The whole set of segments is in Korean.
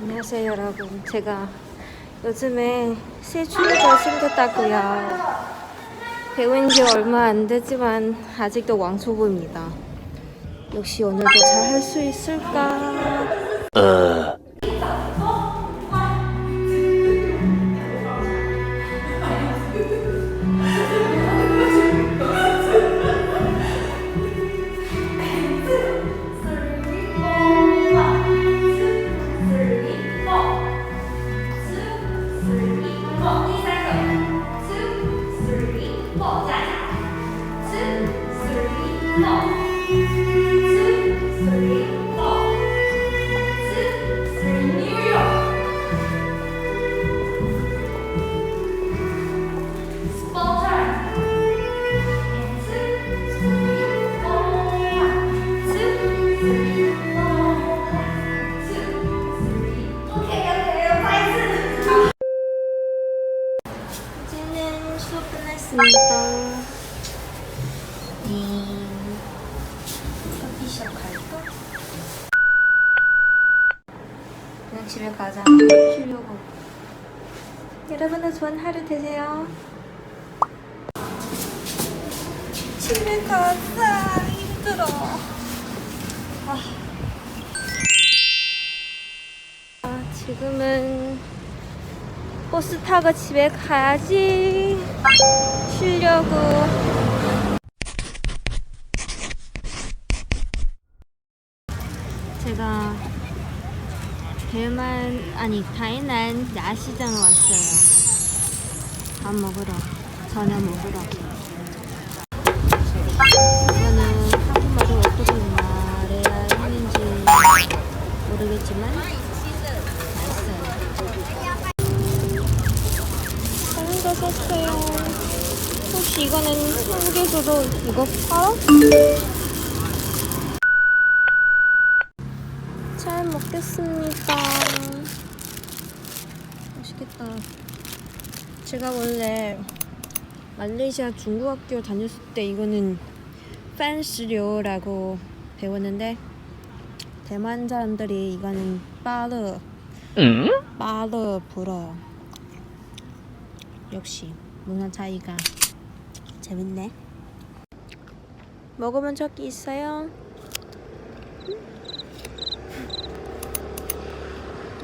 안녕하세요 여러분. 제가 요즘에 새 출구가 생겼다고요. 배운 지 얼마 안 되지만 아직도 왕초보입니다. 역시 오늘도 잘 할 수 있을까? 어. 수업 끝났습니다 네 커피숍 갈까? 그냥 집에 가자. 쉬려고. 여러분은 좋은 하루 되세요. 집에 가자. 힘들어. 아. 아, 지금은 버스 타고 집에 가야지. 쉬려고 제가 대만 아니 다이난 야시장 왔어요 밥 먹으러 저녁 먹으러 이거는 한국말을 어떻게 말해야 하는지 모르겠지만 맛있어요 다른 거 샀어요. 혹시 이거는 한국에서도 이거 팔아? 잘 먹겠습니다. 맛있겠다. 제가 원래 말레이시아 중국학교 다녔을 때 이거는 팬시료라고 배웠는데 대만 사람들이 이거는 빠르 빠르 불어요. 역시 문화 차이가 재밌네. 먹어본 적이 있어요?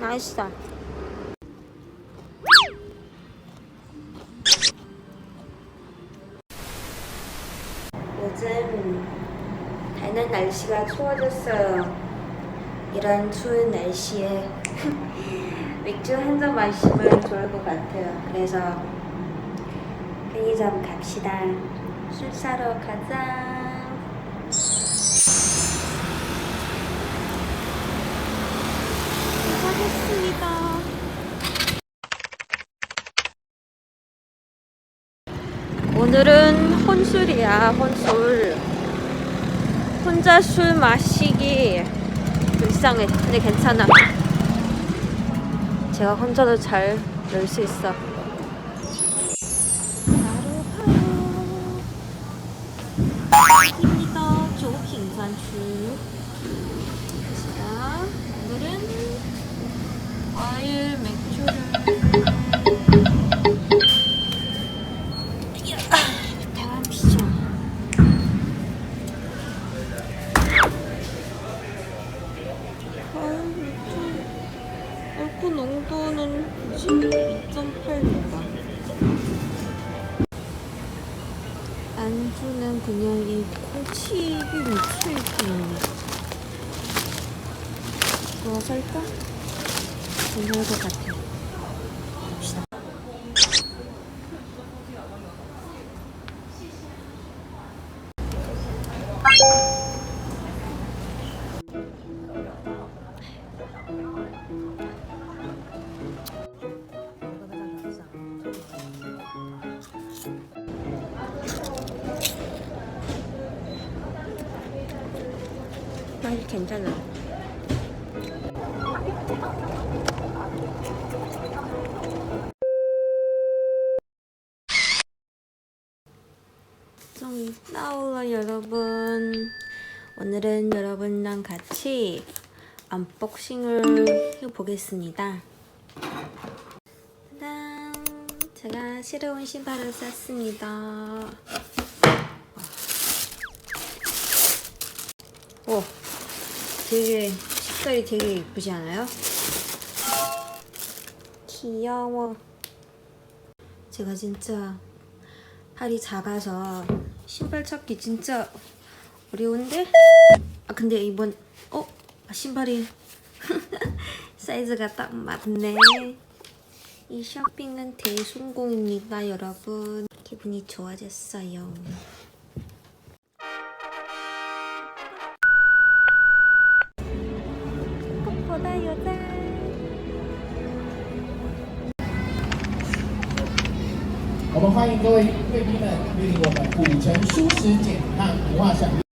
맛있어. 요즘 달는 날씨가 추워졌어요. 이런 추운 날씨에 맥주 한 잔 마시면 좋을 것 같아요. 그래서 편의점 갑시다. 술 사러 가자. 수고하셨습니다. 오늘은 혼술이야, 혼술. 혼자 술 마시기 불쌍해. 근데 괜찮아. 제가 혼자도 잘 놀 수 있어. 입니다. 조킹산추. 자, 오늘은 과일 맥주를 대만 피죠. 과일 맥주 알코올 농도는 뭐지? 2.8인가? 안주는 그냥 이 콩칩이 묻혀있는 그거 살까? 괜찮을 것 같아 봅시다. 맛이 괜찮아 좀 나올라 여러분 오늘은 여러분랑 같이 언박싱을 해보겠습니다. 짠! 제가 새로운 신발을 샀습니다. 오, 되게 색깔이 되게 예쁘지 않아요? 귀여워. 제가 진짜 팔이 작아서 신발 찾기 진짜 어려운데? 아 근데 이번 어 아, 신발이 사이즈가 딱 맞네. 이 쇼핑은 대성공입니다, 여러분. 기분이 좋아졌어요. 我们欢迎各位贵宾们莅临我们古城舒适简汉文化赏。